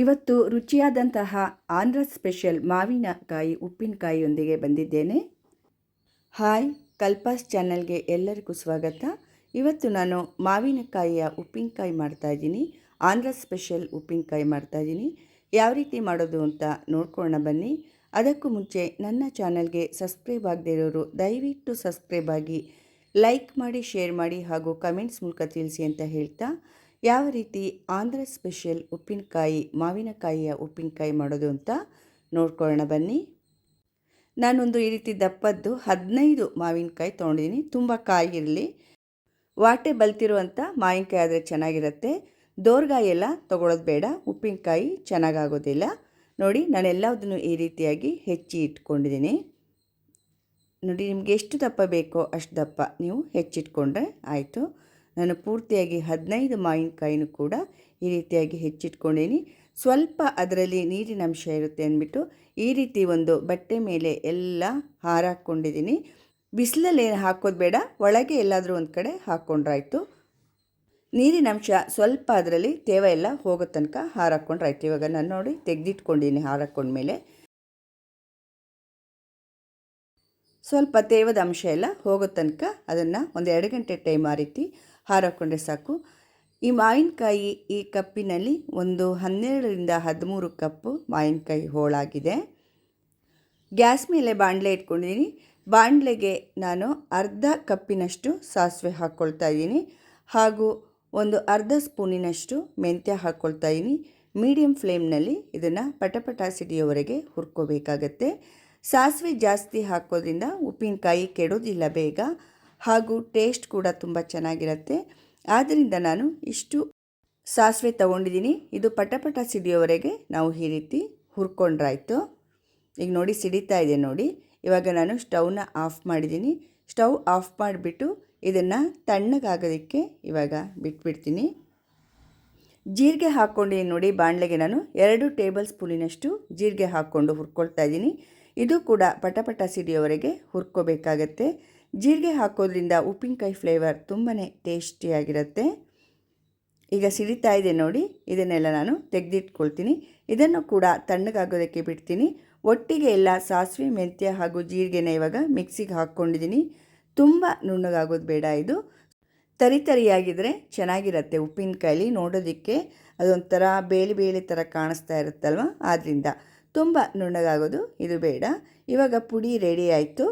ಇವತ್ತು ರುಚಿಯಾದಂತಹ ಆಂಧ್ರ ಸ್ಪೆಷಲ್ ಮಾವಿನಕಾಯಿ ಉಪ್ಪಿನಕಾಯಿಯೊಂದಿಗೆ ಬಂದಿದ್ದೇನೆ. ಹಾಯ್, ಕಲ್ಪಾಸ್ ಚಾನಲ್ಗೆ ಎಲ್ಲರಿಗೂ ಸ್ವಾಗತ. ಇವತ್ತು ನಾನು ಮಾವಿನಕಾಯಿಯ ಉಪ್ಪಿನಕಾಯಿ ಮಾಡ್ತಾಯಿದ್ದೀನಿ ಆಂಧ್ರ ಸ್ಪೆಷಲ್ ಉಪ್ಪಿನಕಾಯಿ ಮಾಡ್ತಾಯಿದ್ದೀನಿ ಯಾವ ರೀತಿ ಮಾಡೋದು ಅಂತ ನೋಡ್ಕೊಳ್ಳೋಣ ಬನ್ನಿ. ಅದಕ್ಕೂ ಮುಂಚೆ ನನ್ನ ಚಾನಲ್ಗೆ ಸಬ್ಸ್ಕ್ರೈಬ್ ಆಗದೇ ಇರೋರು ದಯವಿಟ್ಟು ಸಬ್ಸ್ಕ್ರೈಬ್ ಆಗಿ ಲೈಕ್ ಮಾಡಿ, ಶೇರ್ ಮಾಡಿ ಹಾಗೂ ಕಮೆಂಟ್ಸ್ ಮೂಲಕ ತಿಳಿಸಿ ಅಂತ ಹೇಳ್ತಾ ಯಾವ ರೀತಿ ಆಂಧ್ರ ಸ್ಪೆಷಲ್ ಉಪ್ಪಿನಕಾಯಿ, ಮಾವಿನಕಾಯಿಯ ಉಪ್ಪಿನಕಾಯಿ ಮಾಡೋದು ಅಂತ ನೋಡ್ಕೊಳ್ಳೋಣ ಬನ್ನಿ. ನಾನೊಂದು ಈ ರೀತಿ ದಪ್ಪದ್ದು ಹದಿನೈದು ಮಾವಿನಕಾಯಿ ತೊಗೊಂಡಿದ್ದೀನಿ. ತುಂಬ ಕಾಯಿ ಇರಲಿ, ವಾಟೆ ಬಲ್ತಿರುವಂಥ ಮಾವಿನಕಾಯಿ ಆದರೆ ಚೆನ್ನಾಗಿರುತ್ತೆ. ದೋರ್ಗಾಯಿ ಎಲ್ಲ ತೊಗೊಳೋದು ಬೇಡ, ಉಪ್ಪಿನಕಾಯಿ ಚೆನ್ನಾಗಾಗೋದಿಲ್ಲ. ನೋಡಿ, ನಾನು ಎಲ್ಲದನ್ನು ಈ ರೀತಿಯಾಗಿ ಹೆಚ್ಚಿ ಇಟ್ಕೊಂಡಿದ್ದೀನಿ. ನೋಡಿ, ನಿಮಗೆ ಎಷ್ಟು ದಪ್ಪ ಬೇಕೋ ಅಷ್ಟು ದಪ್ಪ ನೀವು ಹೆಚ್ಚಿಟ್ಕೊಂಡ್ರೆ ಆಯಿತು. ನಾನು ಪೂರ್ತಿಯಾಗಿ ಹದಿನೈದು ಮಾವಿನಕಾಯಿನೂ ಕೂಡ ಈ ರೀತಿಯಾಗಿ ಹೆಚ್ಚಿಟ್ಕೊಂಡೇನಿ. ಸ್ವಲ್ಪ ಅದರಲ್ಲಿ ನೀರಿನ ಅಂಶ ಇರುತ್ತೆ ಅಂದ್ಬಿಟ್ಟು ಈ ರೀತಿ ಒಂದು ಬಟ್ಟೆ ಮೇಲೆ ಎಲ್ಲ ಹಾರಾಕ್ಕೊಂಡಿದ್ದೀನಿ ಬಿಸಿಲಲ್ಲಿ ಹಾಕೋದು ಬೇಡ, ಒಳಗೆ ಎಲ್ಲಾದರೂ ಒಂದು ಕಡೆ ಹಾಕ್ಕೊಂಡ್ರಾಯ್ತು ನೀರಿನ ಅಂಶ ಸ್ವಲ್ಪ ಅದರಲ್ಲಿ ತೇವ ಎಲ್ಲ ಹೋಗೋ ತನಕ ಹಾರಾಕ್ಕೊಂಡ್ರಾಯ್ತು. ಇವಾಗ ನಾನು ನೋಡಿ ತೆಗೆದಿಟ್ಕೊಂಡಿದ್ದೀನಿ ಹಾರಾಕೊಂಡ್ಮೇಲೆ ಸ್ವಲ್ಪ ತೇವದ ಅಂಶ ಎಲ್ಲ ಹೋಗೋ ತನಕ ಅದನ್ನು ಒಂದು ಎರಡು ಗಂಟೆ ಟೈಮ್ ಆ ರೀತಿ ಹಾರಾಕೊಂಡ್ರೆ ಸಾಕು. ಈ ಮಾವಿನಕಾಯಿ ಈ ಕಪ್ಪಿನಲ್ಲಿ ಒಂದು ಹನ್ನೆರಡರಿಂದ ಹದಿಮೂರು ಕಪ್ಪು ಮಾವಿನಕಾಯಿ ಹೋಳಾಗಿದೆ. ಗ್ಯಾಸ್ ಮೇಲೆ ಬಾಣಲೆ ಇಟ್ಕೊಂಡಿದ್ದೀನಿ. ಬಾಣಲೆಗೆ ನಾನು ಅರ್ಧ ಕಪ್ಪಿನಷ್ಟು ಸಾಸಿವೆ ಹಾಕ್ಕೊಳ್ತಾ ಇದ್ದೀನಿ. ಹಾಗೂ ಒಂದು ಅರ್ಧ ಸ್ಪೂನಿನಷ್ಟು ಮೆಂತ್ಯ ಹಾಕ್ಕೊಳ್ತಾ ಇದ್ದೀನಿ. ಮೀಡಿಯಮ್ ಫ್ಲೇಮ್ನಲ್ಲಿ ಇದನ್ನು ಪಟಪಟ ಸಿಡಿಯೋವರೆಗೆ ಹುರ್ಕೋಬೇಕಾಗತ್ತೆ. ಸಾಸಿವೆ ಜಾಸ್ತಿ ಹಾಕೋದ್ರಿಂದ ಉಪ್ಪಿನಕಾಯಿ ಕೆಡೋದಿಲ್ಲ ಬೇಗ. ಹಾಗೂ ಟೇಸ್ಟ್ ಕೂಡ ತುಂಬ ಚೆನ್ನಾಗಿರುತ್ತೆ. ಆದ್ದರಿಂದ ನಾನು ಇಷ್ಟು ಸಾಸಿವೆ ತಗೊಂಡಿದ್ದೀನಿ. ಇದು ಪಟಪಟ ಸಿಡಿಯೋವರೆಗೆ ನಾವು ಈ ರೀತಿ ಹುರ್ಕೊಂಡ್ರಾಯ್ತು. ಈಗ ನೋಡಿ ಸಿಡಿತಾ ಇದೆ ನೋಡಿ. ಇವಾಗ ನಾನು ಸ್ಟವ್ನ ಆಫ್ ಮಾಡಿದ್ದೀನಿ. ಸ್ಟವ್ ಆಫ್ ಮಾಡಿಬಿಟ್ಟು ಇದನ್ನು ತಣ್ಣಗಾಗೋದಕ್ಕೆ ಇವಾಗ ಬಿಟ್ಬಿಡ್ತೀನಿ. ಜೀರಿಗೆ ಹಾಕ್ಕೊಂಡಿದ್ದೀನಿ ನೋಡಿ ಬಾಣಲೆಗೆ ನಾನು. ಎರಡು ಟೇಬಲ್ ಸ್ಪೂನಿನಷ್ಟು ಜೀರಿಗೆ ಹಾಕ್ಕೊಂಡು ಹುರ್ಕೊಳ್ತಾ ಇದ್ದೀನಿ. ಇದು ಕೂಡ ಪಟಪಟ ಸಿಡಿಯೋವರೆಗೆ ಹುರ್ಕೋಬೇಕಾಗತ್ತೆ. ಜೀರಿಗೆ ಹಾಕೋದ್ರಿಂದ ಉಪ್ಪಿನಕಾಯಿ ಫ್ಲೇವರ್ ತುಂಬಾ ಟೇಸ್ಟಿಯಾಗಿರುತ್ತೆ ಈಗ ಸಿಡಿತಾ ಇದೆ ನೋಡಿ, ಇದನ್ನೆಲ್ಲ ನಾನು ತೆಗೆದಿಟ್ಕೊಳ್ತೀನಿ. ಇದನ್ನು ಕೂಡ ತಣ್ಣಗಾಗೋದಕ್ಕೆ ಬಿಡ್ತೀನಿ. ಒಟ್ಟಿಗೆ ಎಲ್ಲ ಸಾಸಿವೆ, ಮೆಂತ್ಯ ಹಾಗೂ ಜೀರಿಗೆನ ಇವಾಗ ಮಿಕ್ಸಿಗೆ ಹಾಕ್ಕೊಂಡಿದ್ದೀನಿ. ತುಂಬ ನುಣ್ಣಗಾಗೋದು ಬೇಡ ಇದು. ತರಿ ತರಿಯಾಗಿದ್ದರೆ ಚೆನ್ನಾಗಿರುತ್ತೆ ಉಪ್ಪಿನಕಾಯಲ್ಲಿ ನೋಡೋದಕ್ಕೆ. ಅದೊಂಥರ ಬೇಳೆ ಬೇಳೆ ಥರ ಕಾಣಿಸ್ತಾ ಇರುತ್ತಲ್ವ? ಆದ್ದರಿಂದ ತುಂಬ ನುಣ್ಣಗಾಗೋದು ಇದು ಬೇಡ. ಇವಾಗ ಪುಡಿ ರೆಡಿ ಆಯಿತು.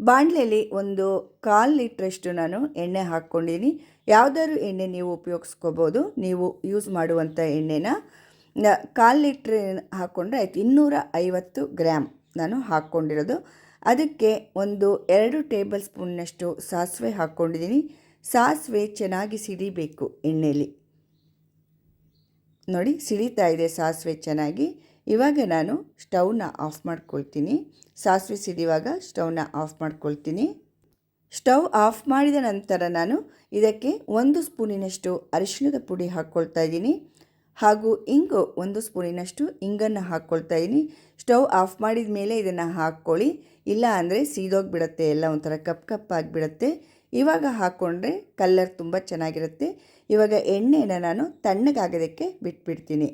ಬಾಣಲೆಯಲ್ಲಿ ಒಂದು ಕಾಲು ಲೀಟ್ರಷ್ಟು ನಾನು ಎಣ್ಣೆ ಹಾಕ್ಕೊಂಡಿದ್ದೀನಿ. ಯಾವುದಾದ್ರು ಎಣ್ಣೆ ನೀವು ಉಪಯೋಗಿಸ್ಕೋಬೋದು. ನೀವು ಯೂಸ್ ಮಾಡುವಂಥ ಎಣ್ಣೆನ. ಕಾಲು ಲೀಟ್ರ್ ಹಾಕ್ಕೊಂಡ್ರೆ ಆಯ್ತು ಇನ್ನೂರ ಐವತ್ತು ಗ್ರಾಮ್ ನಾನು ಹಾಕ್ಕೊಂಡಿರೋದು. ಅದಕ್ಕೆ ಒಂದು ಎರಡು ಟೇಬಲ್ ಸ್ಪೂನ್ನಷ್ಟು ಸಾಸಿವೆ ಹಾಕ್ಕೊಂಡಿದ್ದೀನಿ. ಸಾಸಿವೆ ಚೆನ್ನಾಗಿ ಸಿಡಿಬೇಕು ಎಣ್ಣೆಯಲ್ಲಿ ನೋಡಿ, ಸಿಡಿತಾ ಇದೆ ಸಾಸಿವೆ ಚೆನ್ನಾಗಿ. ಇವಾಗ ನಾನು ಸ್ಟವ್ನ ಆಫ್ ಮಾಡ್ಕೊಳ್ತೀನಿ. ಸಾಸಿವೆ ಸಿದಿವಾಗ ಸ್ಟವ್ನ ಆಫ್ ಮಾಡ್ಕೊಳ್ತೀನಿ. ಸ್ಟವ್ ಆಫ್ ಮಾಡಿದ ನಂತರ ನಾನು ಇದಕ್ಕೆ ಒಂದು ಸ್ಪೂನಿನಷ್ಟು ಅರಿಶಿಣದ ಪುಡಿ ಹಾಕ್ಕೊಳ್ತಾ ಇದ್ದೀನಿ. ಹಾಗೂ ಇಂಗು ಒಂದು ಸ್ಪೂನಿನಷ್ಟು ಇಂಗನ್ನು ಹಾಕ್ಕೊಳ್ತಾ ಇದ್ದೀನಿ. ಸ್ಟವ್ ಆಫ್ ಮಾಡಿದ ಮೇಲೆ ಇದನ್ನು ಹಾಕ್ಕೊಳ್ಳಿ. ಇಲ್ಲ ಅಂದರೆ ಸೀದೋಗಿಬಿಡತ್ತೆ ಎಲ್ಲ ಒಂಥರ ಕಪ್ ಕಪ್ ಆಗಿಬಿಡತ್ತೆ. ಇವಾಗ ಹಾಕ್ಕೊಂಡ್ರೆ ಕಲ್ಲರ್ ತುಂಬ ಚೆನ್ನಾಗಿರುತ್ತೆ. ಇವಾಗ ಎಣ್ಣೆನ ನಾನು ತಣ್ಣಗಾಗೋದಕ್ಕೆ ಬಿಟ್ಬಿಡ್ತೀನಿ.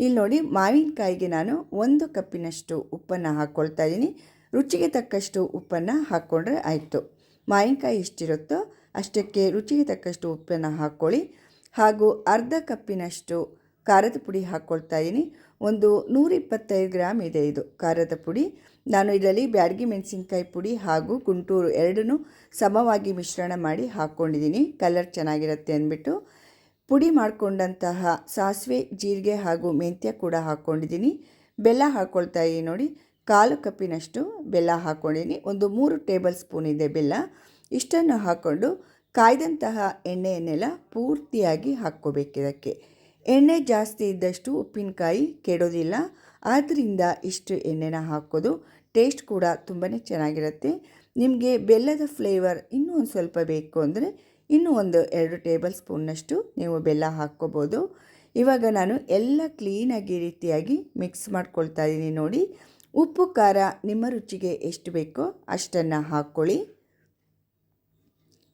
ಇಲ್ಲಿ ನೋಡಿ ಮಾವಿನಕಾಯಿಗೆ ನಾನು ಒಂದು ಕಪ್ಪಿನಷ್ಟು ಉಪ್ಪನ್ನು ಹಾಕ್ಕೊಳ್ತಾ ಇದ್ದೀನಿ. ರುಚಿಗೆ ತಕ್ಕಷ್ಟು ಉಪ್ಪನ್ನು ಹಾಕ್ಕೊಂಡ್ರೆ ಆಯಿತು. ಮಾವಿನಕಾಯಿ ಎಷ್ಟಿರುತ್ತೋ ಅಷ್ಟಕ್ಕೆ ರುಚಿಗೆ ತಕ್ಕಷ್ಟು ಉಪ್ಪನ್ನು ಹಾಕ್ಕೊಳ್ಳಿ ಹಾಗೂ ಅರ್ಧ ಕಪ್ಪಿನಷ್ಟು ಖಾರದ ಪುಡಿ ಹಾಕ್ಕೊಳ್ತಾ ಇದ್ದೀನಿ. ಒಂದು ನೂರಿಪ್ಪತ್ತೈದು ಗ್ರಾಮ್ ಇದೆ ಇದು ಖಾರದ ಪುಡಿ. ನಾನು ಇದರಲ್ಲಿ ಬ್ಯಾಡಗಿ ಮೆಣಸಿನ್ಕಾಯಿ ಪುಡಿ ಹಾಗೂ ಗುಂಟೂರು ಎರಡನ್ನೂ ಸಮವಾಗಿ ಮಿಶ್ರಣ ಮಾಡಿ ಹಾಕ್ಕೊಂಡಿದ್ದೀನಿ ಕಲರ್ ಚೆನ್ನಾಗಿರುತ್ತೆ ಅಂದ್ಬಿಟ್ಟು. ಪುಡಿ ಮಾಡಿಕೊಂಡಂತಹ ಸಾಸಿವೆ, ಜೀರಿಗೆ ಹಾಗೂ ಮೆಂತ್ಯ ಕೂಡ ಹಾಕ್ಕೊಂಡಿದ್ದೀನಿ ಬೆಲ್ಲ ಹಾಕ್ಕೊಳ್ತಾ ಇದ್ದೀನಿ ನೋಡಿ. ಕಾಲು ಕಪ್ಪಿನಷ್ಟು ಬೆಲ್ಲ ಹಾಕ್ಕೊಂಡಿದ್ದೀನಿ ಒಂದು ಮೂರು ಟೇಬಲ್ ಸ್ಪೂನ್ ಇದೆ ಬೆಲ್ಲ. ಇಷ್ಟನ್ನು ಹಾಕ್ಕೊಂಡು ಕಾಯ್ದಂತಹ ಎಣ್ಣೆಯನ್ನೆಲ್ಲ ಪೂರ್ತಿಯಾಗಿ ಹಾಕ್ಕೋಬೇಕಿದಕ್ಕೆ ಎಣ್ಣೆ ಜಾಸ್ತಿ ಇದ್ದಷ್ಟು ಉಪ್ಪಿನಕಾಯಿ ಕೆಡೋದಿಲ್ಲ. ಆದ್ದರಿಂದ ಇಷ್ಟು ಎಣ್ಣೆನ ಹಾಕೋದು ಟೇಸ್ಟ್ ಕೂಡ ತುಂಬಾ ಚೆನ್ನಾಗಿರುತ್ತೆ. ನಿಮಗೆ ಬೆಲ್ಲದ ಫ್ಲೇವರ್ ಇನ್ನೂ ಒಂದು ಸ್ವಲ್ಪ ಬೇಕು ಅಂದರೆ ಇನ್ನೂ ಒಂದು ಎರಡು ಟೇಬಲ್ ಸ್ಪೂನ್ನಷ್ಟು ನೀವು ಬೆಲ್ಲ ಹಾಕ್ಕೋಬೋದು. ಇವಾಗ ನಾನು ಎಲ್ಲ ಕ್ಲೀನಾಗಿ ರೀತಿಯಾಗಿ ಮಿಕ್ಸ್ ಮಾಡ್ಕೊಳ್ತಾ ಇದ್ದೀನಿ ನೋಡಿ. ಉಪ್ಪು, ಖಾರ ನಿಮ್ಮ ರುಚಿಗೆ ಎಷ್ಟು ಬೇಕೋ ಅಷ್ಟನ್ನು ಹಾಕ್ಕೊಳ್ಳಿ.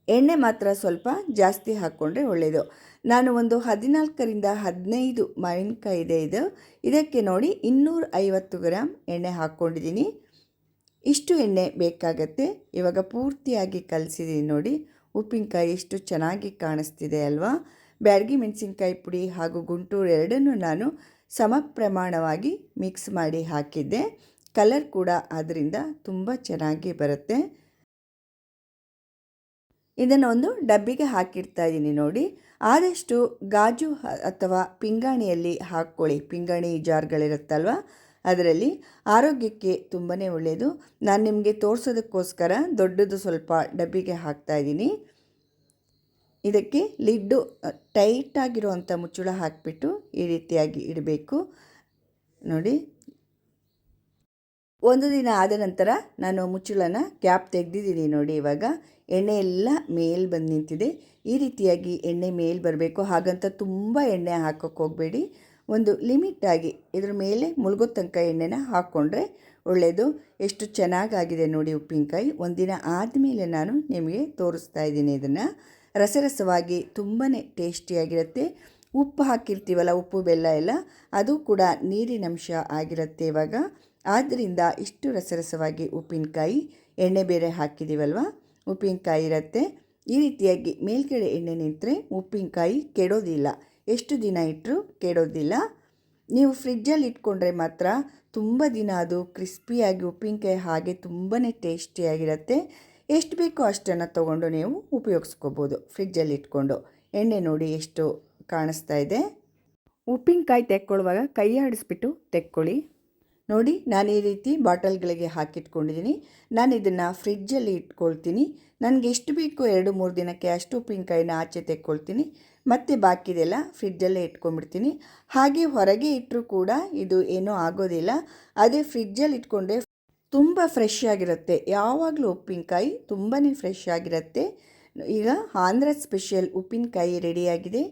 ಎಣ್ಣೆ ಮಾತ್ರ ಸ್ವಲ್ಪ ಜಾಸ್ತಿ ಹಾಕ್ಕೊಂಡ್ರೆ ಒಳ್ಳೆಯದು ನಾನು ಒಂದು ಹದಿನಾಲ್ಕರಿಂದ ಹದಿನೈದು ಮಾವಿನಕಾಯಿ ಇದೆ ಇದು. ಇದಕ್ಕೆ ನೋಡಿ ಇನ್ನೂರ ಐವತ್ತು ಗ್ರಾಮ್ ಎಣ್ಣೆ ಹಾಕ್ಕೊಂಡಿದ್ದೀನಿ ಇಷ್ಟು ಎಣ್ಣೆ ಬೇಕಾಗತ್ತೆ. ಇವಾಗ ಪೂರ್ತಿಯಾಗಿ ಕಲಸಿದ್ದೀನಿ ನೋಡಿ. ಉಪ್ಪಿನಕಾಯಿ ಎಷ್ಟು ಚೆನ್ನಾಗಿ ಕಾಣಿಸ್ತಿದೆ ಅಲ್ವಾ? ಬ್ಯಾಡಗಿ ಮೆಣಸಿನ್ಕಾಯಿ ಪುಡಿ ಹಾಗೂ ಗುಂಟೂರು ಎರಡನ್ನೂ ನಾನು ಸಮ ಪ್ರಮಾಣವಾಗಿ ಮಿಕ್ಸ್ ಮಾಡಿ ಹಾಕಿದ್ದೆ. ಕಲರ್ ಕೂಡ ಅದರಿಂದ ತುಂಬ ಚೆನ್ನಾಗಿ ಬರುತ್ತೆ. ಇದನ್ನು ಒಂದು ಡಬ್ಬಿಗೆ ಹಾಕಿರ್ತಾ ಇದ್ದೀನಿ ನೋಡಿ. ಆದಷ್ಟು ಗಾಜು ಅಥವಾ ಪಿಂಗಾಣಿಯಲ್ಲಿ ಹಾಕ್ಕೊಳ್ಳಿ. ಪಿಂಗಾಣಿ ಜಾರ್ಗಳಿರುತ್ತಲ್ವ? ಅದರಲ್ಲಿ ಆರೋಗ್ಯಕ್ಕೆ ತುಂಬಾ ಒಳ್ಳೆಯದು ನಾನು ನಿಮಗೆ ತೋರಿಸೋದಕ್ಕೋಸ್ಕರ ದೊಡ್ಡದು ಸ್ವಲ್ಪ ಡಬ್ಬಿಗೆ ಹಾಕ್ತಾ ಇದ್ದೀನಿ. ಇದಕ್ಕೆ ಲಿಡ್ಡು ಟೈಟಾಗಿರುವಂಥ ಮುಚ್ಚಳ ಹಾಕಿಬಿಟ್ಟು ಈ ರೀತಿಯಾಗಿ ಇಡಬೇಕು. ನೋಡಿ. ಒಂದು ದಿನ ಆದ ನಂತರ ನಾನು ಮುಚ್ಚಳನ ಕ್ಯಾಪ್ ತೆಗೆದಿದ್ದೀನಿ ನೋಡಿ ಇವಾಗ. ಎಣ್ಣೆ ಎಲ್ಲ ಮೇಲೆ ಬಂದು ನಿಂತಿದೆ. ಈ ರೀತಿಯಾಗಿ ಎಣ್ಣೆ ಮೇಲೆ ಬರಬೇಕು. ಹಾಗಂತ ತುಂಬ ಎಣ್ಣೆ ಹಾಕೋಕ್ಕೆ ಹೋಗಬೇಡಿ. ಒಂದು ಲಿಮಿಟಾಗಿ ಇದ್ರ ಮೇಲೆ ಮುಳುಗೋ ತನಕ ಎಣ್ಣೆನ ಹಾಕ್ಕೊಂಡ್ರೆ ಒಳ್ಳೆಯದು ಎಷ್ಟು ಚೆನ್ನಾಗಾಗಿದೆ ನೋಡಿ ಉಪ್ಪಿನಕಾಯಿ. ಒಂದಿನ ಆದಮೇಲೆ ನಾನು ನಿಮಗೆ ತೋರಿಸ್ತಾ ಇದ್ದೀನಿ ಇದನ್ನು. ರಸರಸವಾಗಿ ತುಂಬಾ ಟೇಸ್ಟಿಯಾಗಿರುತ್ತೆ. ಉಪ್ಪು ಹಾಕಿರ್ತೀವಲ್ಲ, ಉಪ್ಪು, ಬೆಲ್ಲ ಎಲ್ಲ, ಅದು ಕೂಡ ನೀರಿನಂಶ ಆಗಿರುತ್ತೆ ಇವಾಗ. ಆದ್ದರಿಂದ ಇಷ್ಟು ರಸರಸವಾಗಿ ಉಪ್ಪಿನಕಾಯಿ ಎಣ್ಣೆ ಬೇರೆ ಹಾಕಿದ್ದೀವಲ್ವ ಉಪ್ಪಿನಕಾಯಿ ಇರುತ್ತೆ. ಈ ರೀತಿಯಾಗಿ ಮೇಲ್ಗಡೆ ಎಣ್ಣೆ ನಿಂತರೆ ಉಪ್ಪಿನಕಾಯಿ ಕೆಡೋದಿಲ್ಲ. ಎಷ್ಟು ದಿನ ಇಟ್ಟರು ಕೆಡೋದಿಲ್ಲ. ನೀವು ಫ್ರಿಜ್ಜಲ್ಲಿ ಇಟ್ಕೊಂಡ್ರೆ ಮಾತ್ರ ತುಂಬ ದಿನ ಅದು ಕ್ರಿಸ್ಪಿಯಾಗಿ ಉಪ್ಪಿನಕಾಯಿ ಹಾಗೆ ತುಂಬಾ ಟೇಸ್ಟಿಯಾಗಿರುತ್ತೆ. ಎಷ್ಟು ಬೇಕೋ ಅಷ್ಟನ್ನು ತೊಗೊಂಡು ನೀವು ಉಪಯೋಗಿಸ್ಕೋಬೋದು ಫ್ರಿಜ್ಜಲ್ಲಿ ಇಟ್ಕೊಂಡು. ಎಣ್ಣೆ ನೋಡಿ ಎಷ್ಟು ಕಾಣಿಸ್ತಾ ಇದೆ. ಉಪ್ಪಿನಕಾಯಿ ತೆಕ್ಕೊಳ್ಳುವಾಗ ಕೈ ಆಡಿಸ್ಬಿಟ್ಟು ತೆಕ್ಕೊಳ್ಳಿ. ನೋಡಿ, ನಾನು ಈ ರೀತಿ ಬಾಟಲ್ಗಳಿಗೆ ಹಾಕಿಟ್ಕೊಂಡಿದ್ದೀನಿ ನಾನು ಇದನ್ನು ಫ್ರಿಜ್ಜಲ್ಲಿ ಇಟ್ಕೊಳ್ತೀನಿ. ನನಗೆ ಎಷ್ಟು ಬೇಕು ಎರಡು, ಮೂರು ದಿನಕ್ಕೆ ಅಷ್ಟು ಉಪ್ಪಿನಕಾಯಿನ ಆಚೆ ತೆಕ್ಕೊಳ್ತೀನಿ. ಮತ್ತು ಬಾಕಿದೆಲ್ಲ ಫ್ರಿಜ್ಜಲ್ಲೇ ಇಟ್ಕೊಂಡ್ಬಿಡ್ತೀನಿ. ಹಾಗೆ ಹೊರಗೆ ಇಟ್ಟರೂ ಕೂಡ ಇದು ಏನೂ ಆಗೋದಿಲ್ಲ. ಅದೇ ಫ್ರಿಜ್ಜಲ್ಲಿ ಇಟ್ಕೊಂಡೆ ತುಂಬ ಫ್ರೆಶ್ ಆಗಿರುತ್ತೆ. ಯಾವಾಗಲೂ ಉಪ್ಪಿನಕಾಯಿ ತುಂಬಾ ಫ್ರೆಶ್ ಆಗಿರುತ್ತೆ. ಈಗ ಆಂಧ್ರ ಸ್ಪೆಷಲ್ ಉಪ್ಪಿನಕಾಯಿ ರೆಡಿಯಾಗಿದೆ.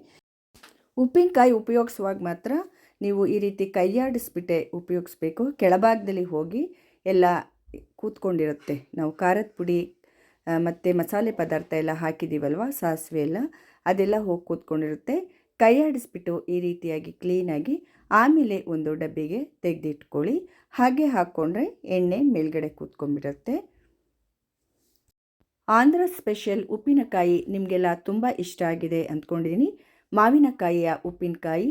ಉಪ್ಪಿನಕಾಯಿ ಉಪಯೋಗಿಸುವಾಗ ಮಾತ್ರ ನೀವು ಈ ರೀತಿ ಕೈಯಾಡಿಸ್ಬಿಟ್ಟೆ ಉಪಯೋಗಿಸ್ಬೇಕು, ಕೆಳಭಾಗದಲ್ಲಿ ಹೋಗಿ ಎಲ್ಲ ಕೂತ್ಕೊಂಡಿರುತ್ತೆ. ನಾವು ಖಾರದ ಪುಡಿ ಮತ್ತು ಮಸಾಲೆ ಪದಾರ್ಥ ಎಲ್ಲ ಹಾಕಿದ್ದೀವಲ್ವ, ಸಾಸಿವೆ ಎಲ್ಲ, ಅದೆಲ್ಲ ಹೋಗಿ ಕೂತ್ಕೊಂಡಿರುತ್ತೆ. ಕೈಯಾಡಿಸ್ಬಿಟ್ಟು ಈ ರೀತಿಯಾಗಿ ಕ್ಲೀನಾಗಿ ಆಮೇಲೆ ಒಂದು ಡಬ್ಬಿಗೆ ತೆಗೆದಿಟ್ಕೊಳ್ಳಿ. ಹಾಗೆ ಹಾಕ್ಕೊಂಡ್ರೆ ಎಣ್ಣೆ ಮೇಲ್ಗಡೆ ಕೂತ್ಕೊಂಡ್ಬಿಡುತ್ತೆ. ಆಂಧ್ರ ಸ್ಪೆಷಲ್ ಉಪ್ಪಿನಕಾಯಿ ನಿಮಗೆಲ್ಲ ತುಂಬ ಇಷ್ಟ ಆಗಿದೆ ಅಂದ್ಕೊಂಡಿದ್ದೀನಿ. ಮಾವಿನಕಾಯಿಯ ಉಪ್ಪಿನಕಾಯಿ